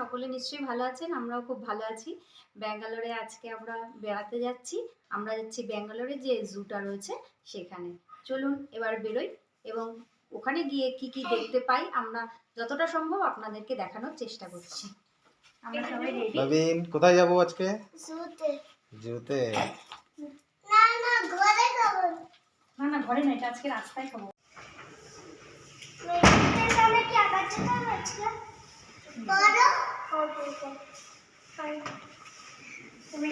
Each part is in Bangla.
সকলে নিশ্চয়ই ভালো আছেন আমরাও খুব ভালো আছি। ব্যাঙ্গালোরে আজকে আমরা বেড়াতে যাচ্ছি। আমরা যাচ্ছি ব্যাঙ্গালোরে যে জুটা রয়েছে সেখানে। চলুন এবার বেরোই এবং ওখানে গিয়ে কি কি দেখতে পাই আমরা যতটা সম্ভব আপনাদেরকে দেখানোর চেষ্টা করছি। আমরা সবাই রেডি নবীন কোথায় যাব আজকে? জুতে। জুতে। না না ঘরে খাব না। না ঘরে না এটা আজকে রাস্তায় খাব। মেডিকেল সামনে কি আবার যেতে হবে আজকে? বড় ওকে ওকে ফাইন তুমি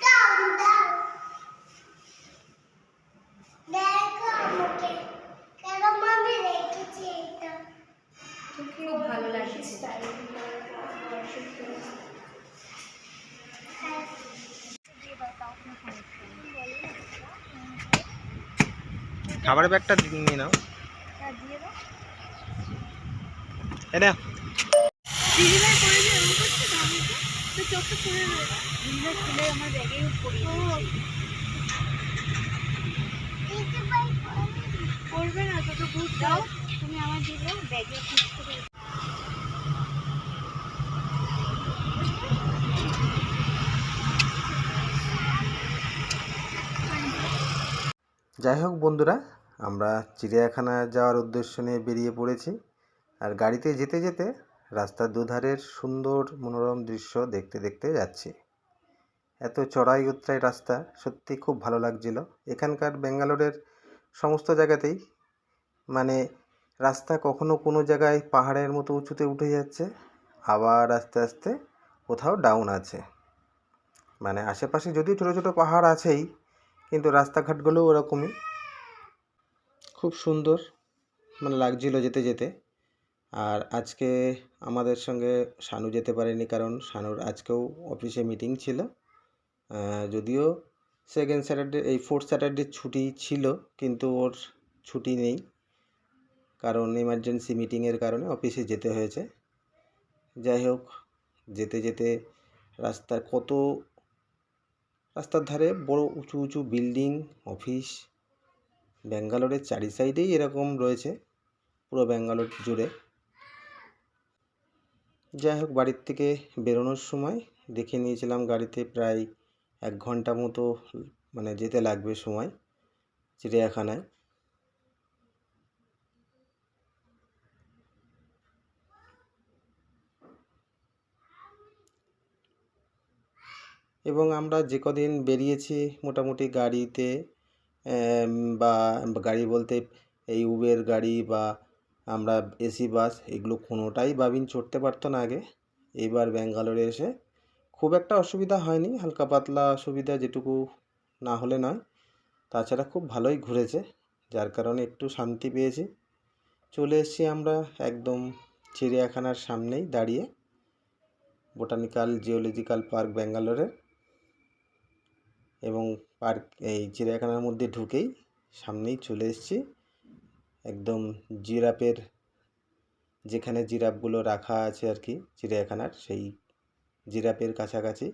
দাও দাও দেখো আমাকে কেন আমি রেখেছি এটা খুব ভালো লাগছে খাবার ব্যাগটা নিয়ে নাও। এ নাও করবে না। তো। বুঝ দাও তুমি আমার দিলে ব্যাগে যাই হোক বন্ধুরা আমরা চিড়িয়াখানা যাওয়ার উদ্দেশ্য নিয়ে বেরিয়ে পড়েছি আর গাড়িতে যেতে যেতে রাস্তার দুধারের সুন্দর মনোরম দৃশ্য দেখতে দেখতে যাচ্ছি। এত চড়াই উতরাই রাস্তা সত্যি খুব ভালো লাগছিল। এখানকার ব্যাঙ্গালোরের সমস্ত জায়গাতেই মানে রাস্তা কখনো কোনো জায়গায় পাহাড়ের মতো উঁচুতে উঠে যাচ্ছে, আবার আস্তে আস্তে কোথাও ডাউন আছে। মানে আশেপাশে যদিও ছোটো ছোটো পাহাড় আছেই, কিন্তু রাস্তাঘাটগুলো ওরকমই। খুব সুন্দর মানে লাগছিল যেতে যেতে। আর আজকে আমাদের সঙ্গে শানু যেতে পারেনি কারণ শানুর আজকেও অফিসে মিটিং ছিল। যদিও সেকেন্ড স্যাটারডে এই ফোর্থ স্যাটারডে ছুটি ছিল, কিন্তু ওর ছুটি নেই। কারণ এমার্জেন্সি মিটিংয়ের কারণে অফিসে যেতে হয়েছে। যাই হোক, যেতে যেতে রাস্তার কত, রাস্তার ধারে বড় উঁচু উঁচু বিল্ডিং অফিস ব্যাঙ্গালোরের চারি সাইডেই এরকম রয়েছে, পুরো ব্যাঙ্গালোর জুড়ে। যাই হোক, বাড়ির থেকে বেরোনোর সময় দেখে নিয়েছিলাম গাড়িতে প্রায় এক ঘণ্টা মতো মানে যেতে লাগবে সময় চিড়িয়াখানায়। এবং আমরা যে কদিন বেরিয়েছি মোটামুটি গাড়িতে বা গাড়ি বলতে এই উবের গাড়ি বা আমরা এসি বাস এগুলো কোনোটাই বাবিন চড়তে পারতো না আগে। এইবার ব্যাঙ্গালোরে এসে খুব একটা অসুবিধা হয়নি, হালকা পাতলা অসুবিধা যেটুকু না হলে নয়। তাছাড়া খুব ভালোই ঘুরেছে, যার কারণে একটু শান্তি পেয়েছি। চলে এসেছি আমরা একদম চিড়িয়াখানার সামনেই দাঁড়িয়ে। বোটানিক্যাল জিওলজিক্যাল পার্ক ব্যাঙ্গালোরে এবং পার্ক এই চিড়িয়াখানার মধ্যে ঢুকেই সামনেই চলে এসেছি। একদম জিরাফের যেখানে জিরাফগুলো রাখা আছে আর কি চিড়িয়াখানার, সেই জিরাফের কাছাকাছি।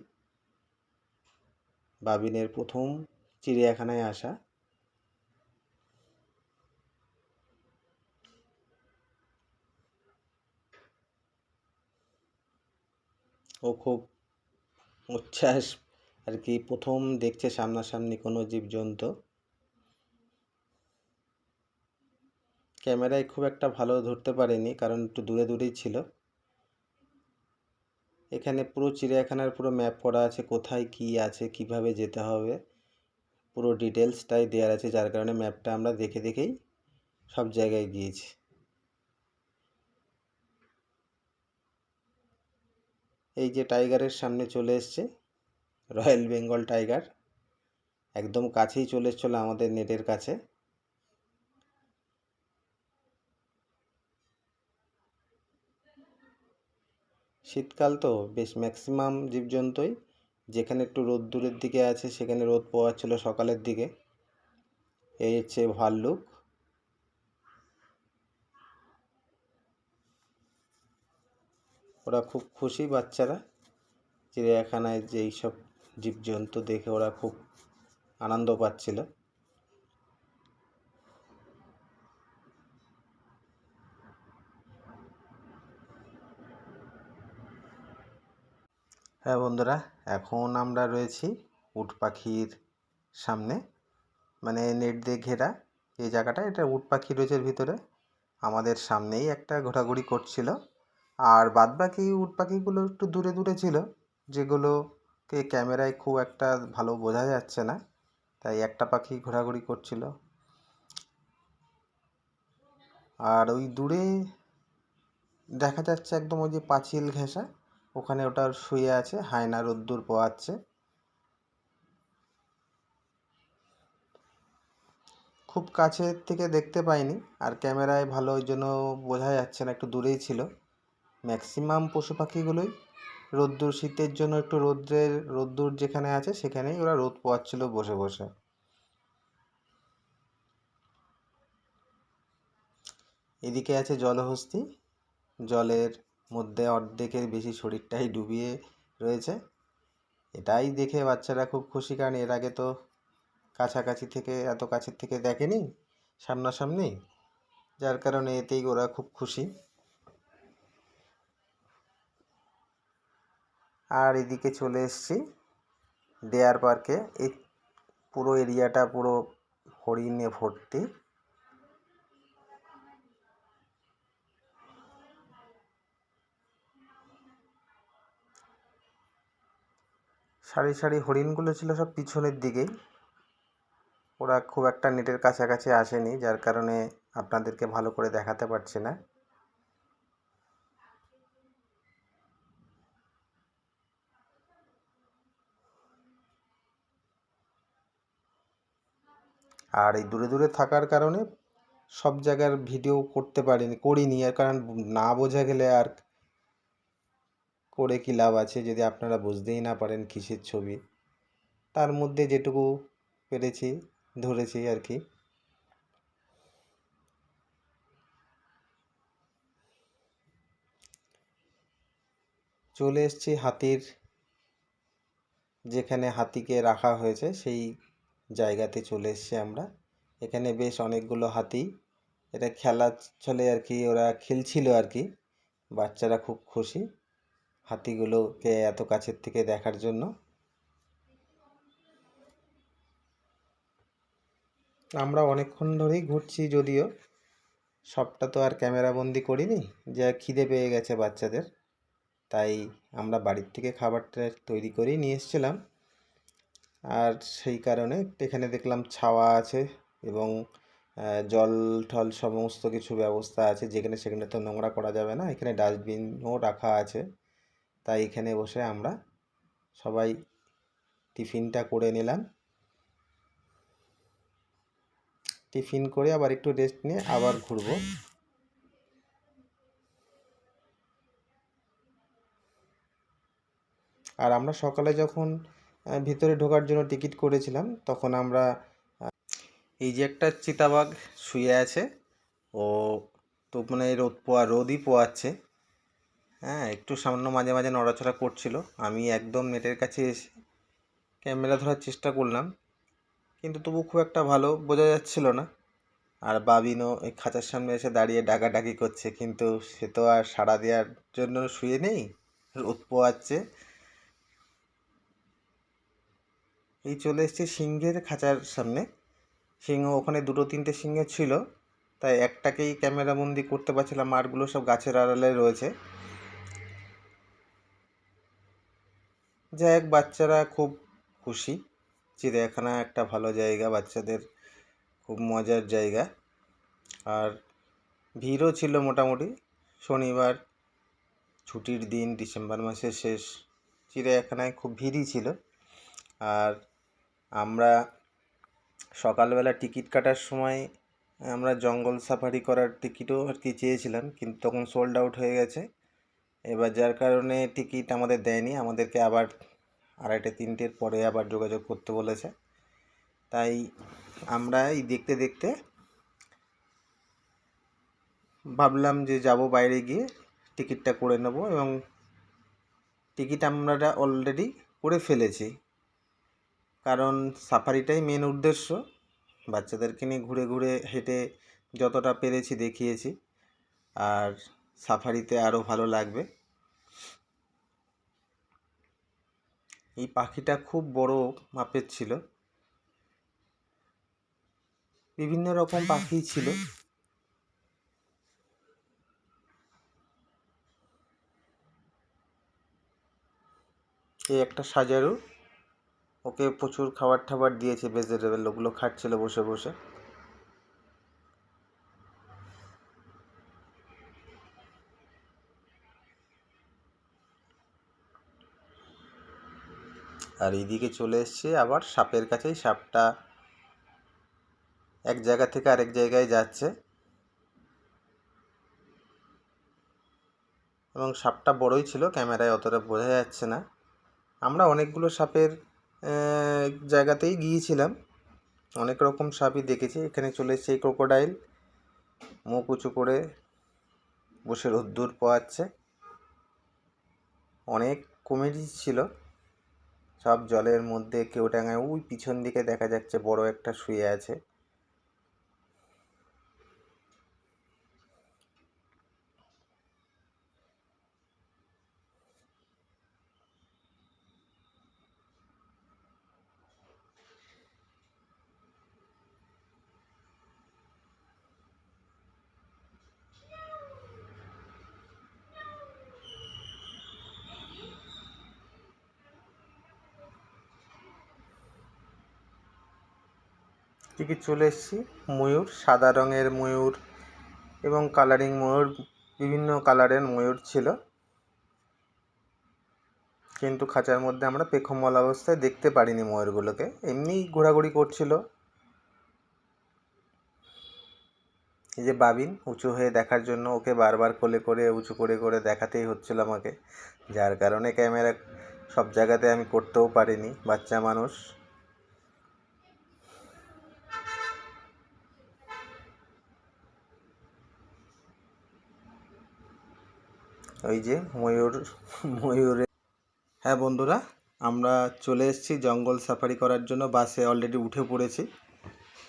বাবিনের প্রথম চিড়িয়াখানায় আসা। ও খুব উচ্ছ্বাস আর কি প্রথম দেখছে সামনাসামনি কোনো জীবজন্তু। ক্যামেরায় খুব একটা ভালো ধরতে পারেনি, কারণ একটু দূরে দূরেই ছিল। এখানে পুরো চিড়িয়াখানার পুরো ম্যাপ করা আছে, কোথায় কি আছে, কীভাবে যেতে হবে। পুরো ডিটেলসটাই দেওয়া আছে, যার কারণে ম্যাপটা আমরা দেখে দেখেই সব জায়গায় গিয়েছি। এই যে টাইগারের সামনে চলে এসছে। Royal Bengal tiger. একদম কাছেই চলে এসছিল আমাদের নেটের কাছে। শীতকাল তো বেশ ম্যাক্সিমাম জীবজন্তুই। যেখানে একটু রোদ্দুরের দিকে আছে, সেখানে রোদ পাওয়া ছিল সকালের দিকে। এই হচ্ছে ভাল্লুক। ওরা খুব খুশি বাচ্চারা। চিড়িয়াখানায় যেই সব জীবজন্তু দেখে ওরা খুব আনন্দ পাচ্ছিল। হ্যাঁ বন্ধুরা, এখন আমরা রয়েছি উট পাখির সামনে। মানে নেট দিয়ে ঘেরা এই জায়গাটা, এটা উট পাখি রয়েছে ভিতরে। আমাদের সামনেই একটা ঘোরাঘুরি করছিল। আর বাদবাকি উট পাখিগুলো একটু দূরে দূরে ছিল যেগুলোকে ক্যামেরায় খুব একটা ভালো বোঝা যাচ্ছে না। তাই একটা পাখি ঘোরাঘুরি করছিল। আর ওই দূরে দেখা যাচ্ছে একদম ওই যে পাঁচিল ঘেঁষা। ওখানে ওটা শুয়ে আছে, হায়না রোদ্দুর পোয়াচ্ছে খুব কাছে থেকে দেখতে পাইনি, আর ক্যামেরায় ভালো ওই জন্য বোঝা যাচ্ছে না, একটু দূরেই ছিল। ম্যাক্সিমাম পশু পাখিগুলোই রোদ্দুর, শীতের জন্য একটু রোদ্রের রোদ্দুর যেখানে আছে সেখানেই ওরা রোদ পোয়াচ্ছিল বসে বসে। এদিকে আছে জলহস্তি। জলের মধ্যে অর্ধেকের বেশি শরীরটাই ডুবিয়ে রয়েছে। এটাই দেখে বাচ্চারা খুব খুশি, কারণ এর আগে তো কাছাকাছি থেকে, এত কাছের থেকে দেখেনি, সামনাসামনি। যার কারণে এতেই ওরা খুব খুশি। আর এদিকে চলে এসেছি। ডেয়ার পার্কে এই পুরো এরিয়াটা পুরো হরিণে ভর্তি। সারি সারি হরিণগুলো ছিল সব পিছনের দিকেই। ওরা খুব একটা নেটের কাছাকাছি আসেনি, যার কারণে আপনাদেরকে ভালো করে দেখাতে পারছি না। আর এই দূরে দূরে থাকার কারণে সব জায়গার ভিডিও করতে পারিনি, করিনি। আর কারণ না বোঝা গেলে আর করে কী লাভ আছে যদি আপনারা বুঝতেই না পারেন কিসের ছবি। তার মধ্যে যেটুকু পেরেছি, ধরেছি আর কি। চলে এসেছি হাতির, যেখানে হাতিকে রাখা হয়েছে, সেই জায়গাতে চলে এসেছি আমরা। এখানে বেশ অনেকগুলো হাতি। এটা খেলা চলে আর কি, ওরা খেলছিল আর কি। বাচ্চারা খুব খুশি হাতিগুলোকে এত কাছের থেকে দেখার জন্য। আমরা অনেকক্ষণ ধরেই ঘুরছি যদিও। সবটা তো আর ক্যামেরা বন্দি করিনি, যা খিদে পেয়ে গেছে বাচ্চাদের। তাই আমরা বাড়ির থেকে খাবারটা তৈরি করেই নিয়ে এসেছিলাম। আর সেই কারণে এখানে দেখলাম ছাওয়া আছে এবং জল টল সমস্ত কিছু ব্যবস্থা আছে। যেখানে সেখানে তো নোংরা করা যাবে না। এখানে ডাস্টবিনও রাখা আছে। তাই এখানে বসে আমরা সবাই টিফিনটা করে নিলাম। টিফিন করে আবার একটু রেস্ট নিয়ে আবার ঘুরবো। আর আমরা সকালে যখন ভিতরে ঢোকার জন্য টিকিট করেছিলাম। তখন আমরা এই যে একটা চিতাবাঘ শুয়ে আছে। ও তো মানে রোদ পোয়া, রোদই পোয়াচ্ছে। হ্যাঁ একটু সামান্য মাঝে মাঝে নড়াচড়া করছিল। আমি একদম নেটের কাছে এসে ক্যামেরা ধরার চেষ্টা করলাম। কিন্তু তবু খুব একটা ভালো বোঝা যাচ্ছিল না। আর বাবিনও এই খাঁচার সামনে এসে দাঁড়িয়ে ডাকাডাকি করছে। কিন্তু সে তো আর সাড়া দেওয়ার জন্য শুয়ে নেই। রোদ পোয়াচ্ছে। এই চলে এসেছি সিংহের খাঁচার সামনে। সিংহ ওখানে দুটো তিনটে সিংহ ছিল, তাই একটাকেই ক্যামেরা বন্দি করতে পারছিলাম আরগুলো সব গাছের আড়ালে রয়েছে। যাই হোক, বাচ্চারা খুব খুশি চিড়িয়াখানা একটা ভালো জায়গা, বাচ্চাদের খুব মজার জায়গা। আর ভিড়ও ছিল মোটামুটি। শনিবার ছুটির দিন, ডিসেম্বর মাসের শেষ, চিড়িয়াখানায় খুব ভিড়ই ছিল। আর আমরা সকালবেলা টিকিট কাটার সময়, আমরা জঙ্গল সাফারি করার টিকিটও আর কি চেয়েছিলাম, কিন্তু তখন সোল্ড আউট হয়ে গেছে। এবার যার কারণে টিকিট আমাদের দেয়নি, আমাদেরকে আবার আড়াইটে, তিনটের পরে আবার যোগাযোগ করতে বলেছে। তাই আমরা এই দেখতে দেখতে ভাবলাম যে যাব বাইরে গিয়ে টিকিটটা করে নেব এবং টিকিট আমরা অলরেডি করে ফেলেছি। কারণ সাফারিটাই মেন উদ্দেশ্য। বাচ্চাদেরকে নিয়ে ঘুরে ঘুরে হেঁটে যতটা পেরেছি দেখিয়েছি। আর সাফারিতে আরও ভালো লাগবে। এই পাখিটা খুব বড় মাপের ছিল। বিভিন্ন রকম পাখি ছিল। এই একটা সাজারু। ওকে প্রচুর খাবার টাবার দিয়েছে ভেজিটেবল ওগুলো খাচ্ছিল বসে বসে। আর এইদিকে চলে এসছে আবার সাপের কাছেই, সাপটা এক জায়গা থেকে আরেক জায়গায় যাচ্ছে। এবং সাপটা বড়ই ছিল, ক্যামেরায় অতটা বোঝা যাচ্ছে না। আমরা অনেকগুলো সাপের জায়গাতেই গিয়েছিলাম। অনেক রকম সাপই দেখেছি। এখানে চলে এসেছে ক্রোকোডাইল মুখ উঁচু করে বসে রোদ্দুর পোয়াচ্ছে অনেক কমেডি ছিল। সব জলের মধ্যে কেউ টাঙায় ওই পিছন দিকে দেখা যাচ্ছে, বড় একটা শুয়ে আছে। দিকে চলে এসেছি। ময়ূর, সাদা রঙের ময়ূর এবং কালারিং ময়ূর, বিভিন্ন কালারের ময়ূর ছিল। কিন্তু খাঁচার মধ্যে আমরা পেখমল অবস্থায় দেখতে পারিনি ময়ূরগুলোকে। এমনিই ঘোরাঘুরি করছিল। এই যে বাবিন, উঁচু হয়ে দেখার জন্য ওকে বারবার কোলে করে, উঁচু করে করে দেখাতেই হচ্ছিল আমাকে। যার কারণে ক্যামেরা সব জায়গাতে আমি করতেও পারিনি। বাচ্চা মানুষ। ওই যে ময়ূর, ময়ূরে। হ্যাঁ বন্ধুরা, আমরা চলে এসেছি জঙ্গল সাফারি করার জন্য। বাসে অলরেডি উঠে পড়েছি।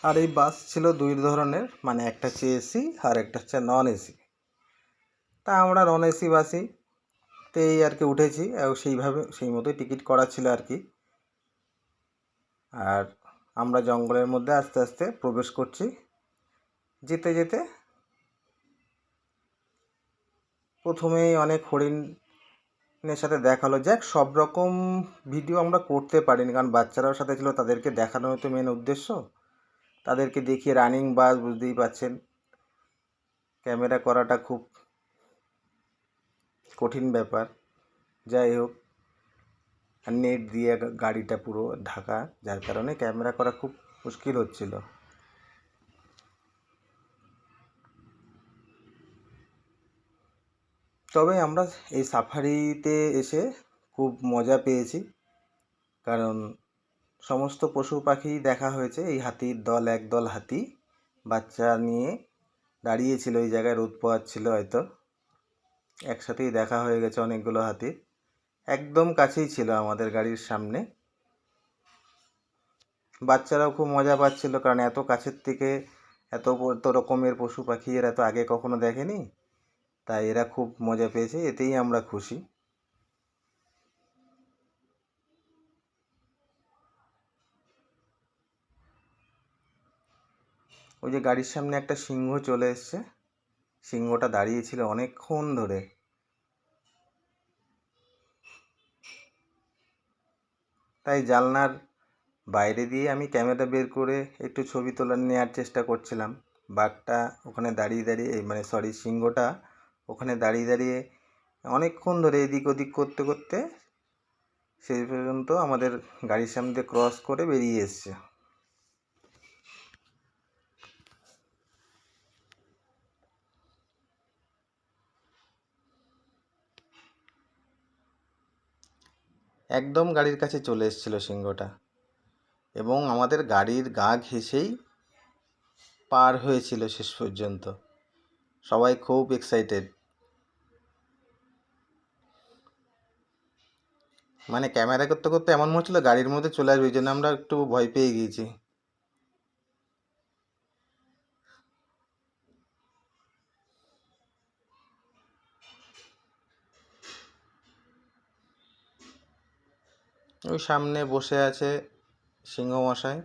আর এই বাস ছিল দুই ধরনের মানে একটা হচ্ছে এসি আর একটা হচ্ছে নন এসি তা আমরা নন এসি বাসই তেই আর কি উঠেছি সেইভাবে, সেই মতোই টিকিট করা ছিল আর কি। আর আমরা জঙ্গলের মধ্যে আস্তে আস্তে প্রবেশ করছি। যেতে যেতে প্রথমেই অনেক হরিণের সাথে দেখাল যাক, সব রকম ভিডিও আমরা করতে পারিনি, কারণ বাচ্চারাও সাথে ছিল, তাদেরকে দেখানোই তো মেন উদ্দেশ্য। তাদেরকে দেখিয়ে রানিং বাস, বুঝতেই পারছেন। ক্যামেরা করাটা খুব কঠিন ব্যাপার। যাই হোক, আর নেট দিয়ে গাড়িটা পুরো ঢাকা, যার কারণে ক্যামেরা করা খুব মুশকিল হচ্ছিল। তবে আমরা এই সাফারিতে এসে খুব মজা পেয়েছি। কারণ সমস্ত পশু পাখি দেখা হয়েছে। এই হাতির দল এক দল হাতি বাচ্চা নিয়ে দাঁড়িয়েছিল। এই জায়গায় রোদ পোয়াচ্ছিল হয়তো। একসাথেই দেখা হয়ে গেছে অনেকগুলো হাতি একদম কাছেই ছিল আমাদের গাড়ির সামনে। বাচ্চারাও খুব মজা পাচ্ছিল। কারণ এত কাছের থেকে এত এত রকমের পশু পাখি এরা তো আগে কখনো দেখেনি। তাই এরা খুব মজা পেয়েছে, এতেই আমরা খুশি। ওই যে গাড়ির সামনে একটা সিংহ চলে এসছে। সিংহটা দাঁড়িয়েছিল অনেকক্ষণ ধরে। তাই জানলার বাইরে দিয়ে আমি ক্যামেরা বের করে একটু ছবি তোলার নেওয়ার চেষ্টা করছিলাম। বাঘটা ওখানে দাঁড়িয়ে দাঁড়িয়ে মানে সরি সিংহটা ওখানে দাঁড়িয়ে দাঁড়িয়ে অনেকক্ষণ ধরে এদিক ওদিক করতে করতে সেই পর্যন্ত আমাদের গাড়ির সামনে ক্রস করে বেরিয়ে এসছে। একদম গাড়ির কাছে চলে এসেছিল সিংহটা এবং আমাদের গাড়ির গা ঘেঁষেই পার হয়েছিল শেষ পর্যন্ত। সবাই খুব এক্সাইটেড মানে ক্যামেরা করতে করতে এমন মনে হচ্ছিল গাড়ির মধ্যে চলে আসবে ওই জন্য আমরা একটু ভয় পেয়ে গিয়েছি। ওই সামনে বসে আছে সিংহ মশাই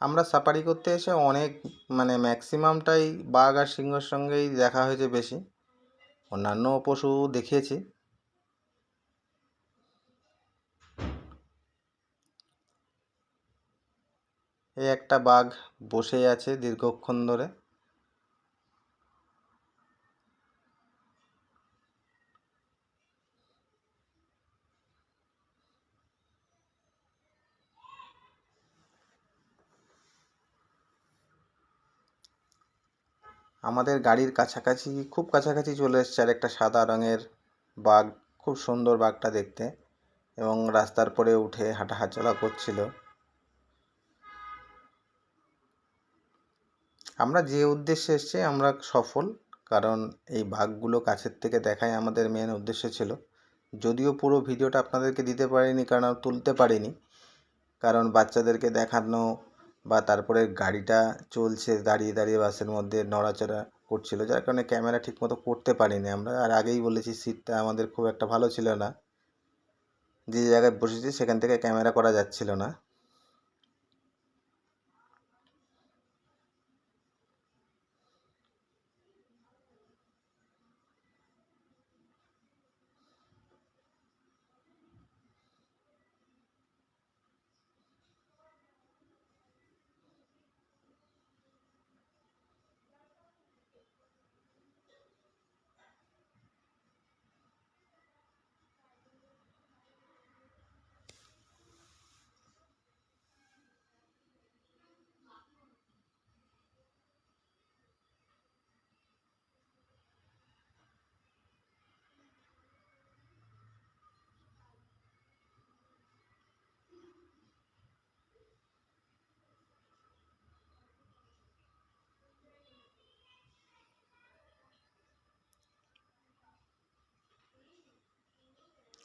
আমরা সাফারি করতে এসে অনেক মানে ম্যাক্সিমামটাই বাঘ আর সিংহর সঙ্গেই দেখা হয়েছে বেশি। অন্যান্য পশু দেখিয়েছি। এই একটা বাঘ বসে আছে দীর্ঘক্ষণ ধরে। আমাদের গাড়ির কাছাকাছি, খুব কাছাকাছি চলে এসছে আর একটা সাদা রঙের বাঘ, খুব সুন্দর বাঘটা দেখতে। এবং রাস্তার পরে উঠে হাঁটা হাঁচলা করছিল। আমরা যে উদ্দেশ্যে এসেছি, আমরা সফল। কারণ এই বাঘগুলো কাছের থেকে দেখাই আমাদের মেন উদ্দেশ্য ছিল। যদিও পুরো ভিডিওটা আপনাদেরকে দিতে পারিনি, কারণ তুলতে পারিনি। কারণ বাচ্চাদেরকে দেখানো বা তারপরে গাড়িটা চলছে দাঁড়িয়ে দাঁড়িয়ে বাসের মধ্যে নড়াচড়া করছিল, যার কারণে ক্যামেরা ঠিকমতো করতে পারিনি আমরা। আর আগেই বলেছি, সিটটা আমাদের খুব একটা ভালো ছিল না। যে জায়গায় বসেছি সেখান থেকে ক্যামেরা করা যাচ্ছিল না।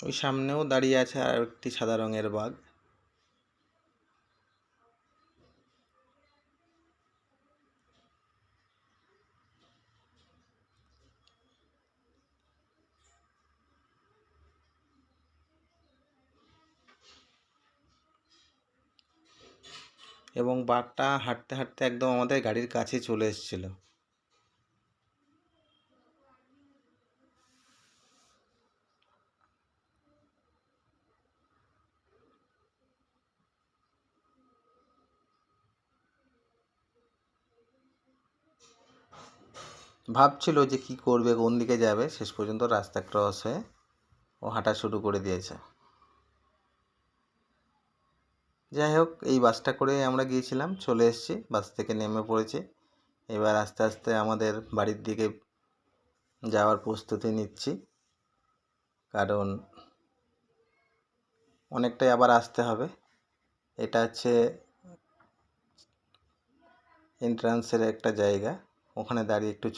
ওই সামনেও দাঁড়িয়ে আছে আর একটি সাদা রঙের বাঘ। এবং বাঘটা হাঁটতে হাঁটতে একদম আমাদের গাড়ির কাছে চলে এসেছিল। ভাবছিল যে কি করবে, কোন দিকে যাবে, শেষ পর্যন্ত রাস্তা ক্রস হয়ে ও হাঁটা শুরু করে দিয়েছে। যাই হোক, এই বাসটা করে আমরা গিয়েছিলাম, চলে এসেছি বাস থেকে নেমে পড়েছি। এবার আস্তে আস্তে আমাদের বাড়ির দিকে যাওয়ার প্রস্তুতি নিচ্ছি। কারণ অনেকটাই আবার আসতে হবে। এটা হচ্ছে এন্ট্রান্সের একটা জায়গা, ওখানে দাঁড়িয়ে একটু